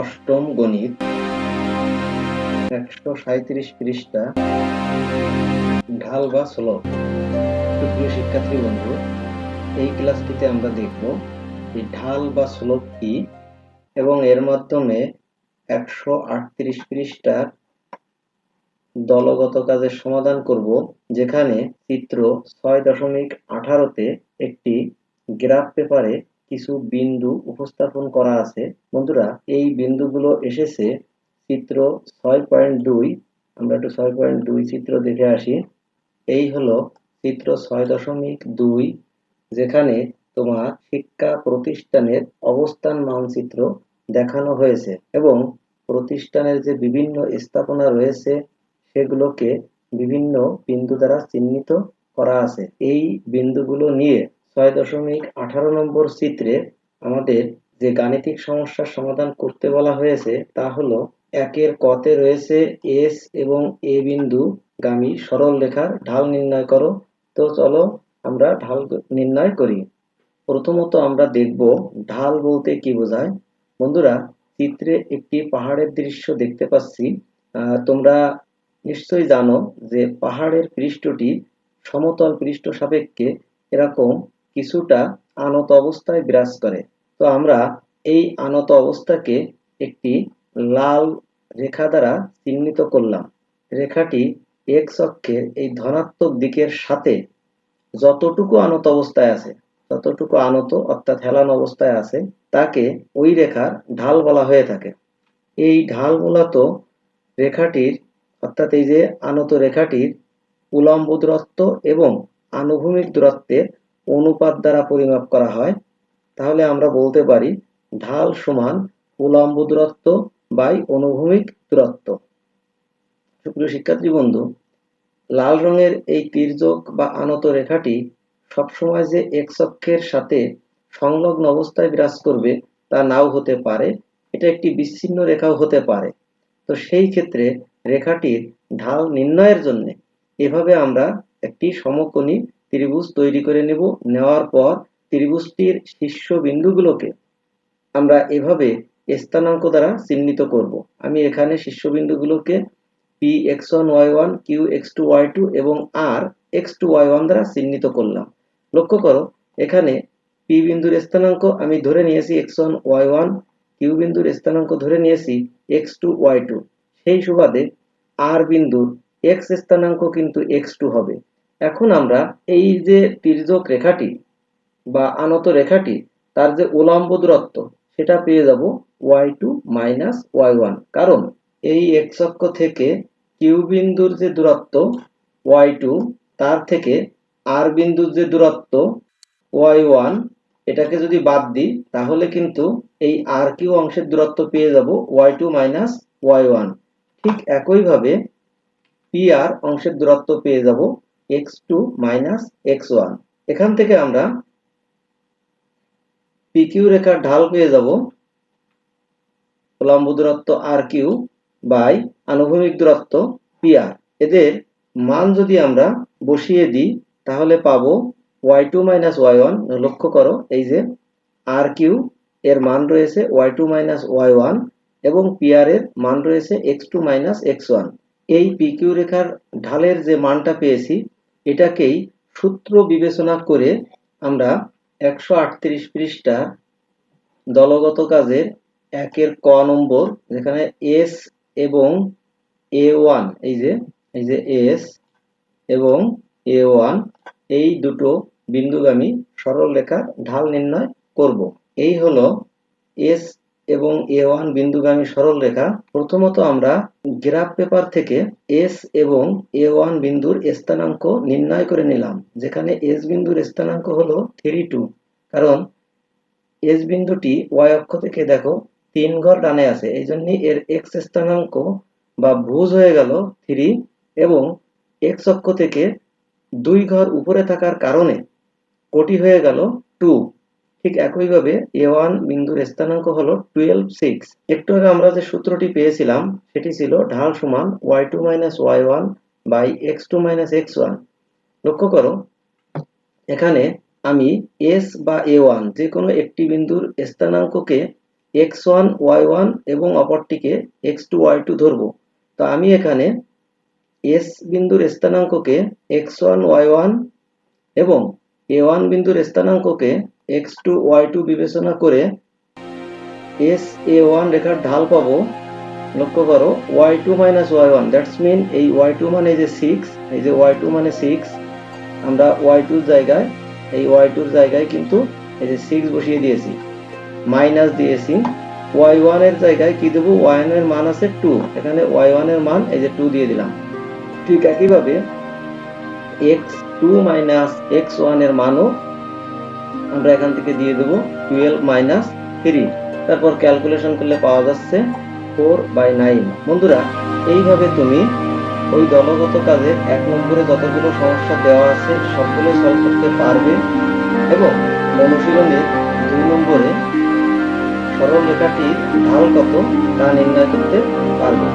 অষ্টম গণিত, একশো সাঁত্রিশ পৃষ্ঠা ঢাল বা শ্লোক। সুপ্রিয় শিক্ষার্থী বন্ধু, এই ক্লাসটিতে আমরা দেখব এই ঢাল বা শ্লোক কি এবং এর মাধ্যমে একশো আটত্রিশ পৃষ্ঠার দলগত কাজের সমাধান করব, যেখানে চিত্র ছয় দশমিক আঠারোতে একটি গ্রাফ পেপারে কিছু বিন্দু উপস্থাপন করা আছে। বন্ধুরা, এই বিন্দুগুলো এসেছে চিত্র ছয় পয়েন্ট দুই। আমরা একটু ছয় পয়েন্ট দুই চিত্র দেখে আসি। এই হলো চিত্র ছয় দশমিক দুই, যেখানে তোমার শিক্ষা প্রতিষ্ঠানের অবস্থান মানচিত্র দেখানো হয়েছে এবং প্রতিষ্ঠানের যে বিভিন্ন স্থাপনা রয়েছে, সেগুলোকে বিভিন্ন বিন্দু দ্বারা চিহ্নিত করা আছে। এই বিন্দুগুলো নিয়ে ছয় দশমিক আঠারো নম্বর চিত্রে আমাদের যে গাণিতিক সমস্যার সমাধান করতে বলা হয়েছে, তা হলো একের কতে রয়েছে এস এবং এ বিন্দু গামী সরল রেখার ঢাল নির্ণয় করো। তো চলো আমরা ঢাল নির্ণয় করি। প্রথমত আমরা দেখব ঢাল বলতে কি বোঝায়। বন্ধুরা, চিত্রে একটি পাহাড়ের দৃশ্য দেখতে পাচ্ছি। তোমরা নিশ্চয়ই জানো যে পাহাড়ের পৃষ্ঠটি সমতল পৃষ্ঠ সাপেক্ষে এরকম কিছুটা আনত অবস্থায় বিরাজ করে। তো আমরা এই আনত অবস্থাকে একটি লাল রেখা দ্বারা চিহ্নিত করলাম। রেখাটি এক্স অক্ষের এই ধনাত্মক দিকের সাথে যতটুকু আনত অবস্থায় আছে, ততটুকু আনত অর্থাৎ হেলানো অবস্থায় আছে, তাকে ওই রেখার ঢাল বলা হয়ে থাকে। এই ঢাল মূলত রেখাটির, অর্থাৎ এই যে আনত রেখাটির উলম্ব দূরত্ব এবং আনুভূমিক দূরত্বের অনুপাত দ্বারা পরিমাপ করা হয়, তাহলে আমরা বলতে পারি ঢাল সমান উলম্ব দূরত্ব বাই অনুভূমিক দূরত্ব। সুপ্রিয় শিক্ষার্থী বন্ধু, লাল রঙের এই তীর্যক বা আনত রেখাটি সবসময় যে এক্স অক্ষের সাথে সংলগ্ন অবস্থায় বিরাজ করবে তা নাও হতে পারে, এটা একটি বিচ্ছিন্ন রেখাও হতে পারে। তো সেই ক্ষেত্রে রেখাটির ঢাল নির্ণয়ের জন্য এভাবে আমরা একটি সমকোণী ত্রিভুজ তৈরি করে নেব। নেওয়ার পর ত্রিভুজটির শীর্ষ বিন্দুগুলোকে আমরা এভাবে স্থানাঙ্ক দ্বারা চিহ্নিত করব। আমি এখানে শীর্ষবিন্দুগুলোকে P X one Y one Q X two Y two এবং R X two Y one দ্বারা চিহ্নিত করলাম। লক্ষ্য করো, এখানে পি বিন্দুর স্থানাঙ্ক আমি ধরে নিয়েছি X one Y one Q বিন্দুর স্থানাঙ্ক ধরে নিয়েছি এক্স টু ওয়াই টু সেই সুবাদে আর বিন্দুর এক্স স্থানাঙ্ক কিন্তু এক্স টু হবে। এখন আমরা এই যে তির্যক রেখাটি বা আনত রেখাটি, তার যে উলম্ব দূরত্ব, সেটা পেয়ে যাব Y two minus Y one কারণ এই এক্স অক্ষ থেকে কিউ বিন্দুর যে দূরত্ব ওয়াই টু তার থেকে আর বিন্দুর যে দূরত্ব ওয়াই ওয়ান এটাকে যদি বাদ দিই, তাহলে কিন্তু এই আর কিউ অংশের দূরত্ব পেয়ে যাব Y two minus Y one ঠিক একইভাবে পি আর অংশের দূরত্ব পেয়ে যাব X two minus X one এখান থেকে আমরা পি কিউ রেখার ঢাল পেয়ে যাব লম্ব দূরত্ব আর বাই আনুভূমিক দূরত্ব পি আর এদের মান যদি আমরা বসিয়ে দিই, তাহলে পাবো Y two minus Y one লক্ষ্য করো, এই যে আর কিউ এর মান রয়েছে Y two minus Y one এবং পি আর এর মান রয়েছে X two minus X one এই পি কিউ রেখার ঢালের যে মানটা পেয়েছি এটাকেই সূত্র বিবেচনা করে আমরা একশো আটত্রিশ পৃষ্ঠা দলগত কাজের একের ক নম্বর, যেখানে এস এবং এ ওয়ান, এই যে এই যে এস এবং এ ওয়ান, এই দুটো বিন্দুগামী সরল রেখার ঢাল নির্ণয় করব। এই হলো এস এবং এ ওয়ান বিন্দুগামী সরল রেখা, প্রথমত আমরা গ্রাফ পেপার থেকে এস এবং এ ওয়ান বিন্দুর স্থানাঙ্ক নির্ণয় করে নিলাম, যেখানে এস বিন্দুর স্থানাঙ্ক হলো থ্রি টু কারণ এস বিন্দুটি ওয়াই অক্ষ থেকে দেখো তিন ঘর ডানে আছে, এই জন্য এর এক্স স্থানাঙ্ক বা ভুজ হয়ে গেল থ্রি এবং এক্স অক্ষ থেকে দুই ঘর উপরে থাকার কারণে কোটি হয়ে গেল টু ঠিক একইভাবে এ ওয়ান বিন্দুর স্থানাঙ্ক হলো টুয়েলভ সিক্স একটু আগে আমরা যে সূত্রটি পেয়েছিলাম, সেটি ছিল ঢাল সমান Y two minus Y one by X two minus X one লক্ষ্য করো, এখানে আমি এস বা এ ওয়ান যে কোনো একটি বিন্দুর স্থানাঙ্ককে এক্স ওয়ান ওয়াই ওয়ান এবং অপরটিকে এক্স টু ওয়াই টু ধরবো। তো আমি এখানে এস বিন্দুর স্থানাঙ্ককে এক্স ওয়ান ওয়াই ওয়ান এবং এ ওয়ান বিন্দুর স্থানাঙ্ককে এক্স টু ওয়াই টু বিবেচনা করে এস এ ওয়ান রেখার ঢাল পাবো। লক্ষ্য করো Y two minus Y one that's mean এই ওয়াই টু মানে যে সিক্স এই যে ওয়াই টু মানে সিক্স আমরা ওয়াই টুর জায়গায়, এই ওয়াই টুর জায়গায় কিন্তু এই যে সিক্স বসিয়ে দিয়েছি মাইনাস দিয়েছি। ওয়াই ওয়ানের জায়গায় কি দেবো? ওয়াই এর মান আছে টু এখানে ওয়াই ওয়ানের মান এই যে টু দিয়ে দিলাম। ঠিক একইভাবে এক্স টু মাইনাস এক্স ওয়ানের মানও আমরা এখান থেকে দিয়ে দেবো টুয়েলভ মাইনাস থ্রি। তারপর ক্যালকুলেশন করলে পাওয়া যাচ্ছে ফোর বাই নাইন। বন্ধুরা, এইভাবে তুমি ওই দলগত কাজের এক নম্বরে যতগুলো সমস্যা দেওয়া আছে সবগুলো সলভ করতে পারবে এবং অনুশীলনে দুই নম্বরে সরল রেখাটির ঢাল কত তা নির্ণয় করতে পারবে।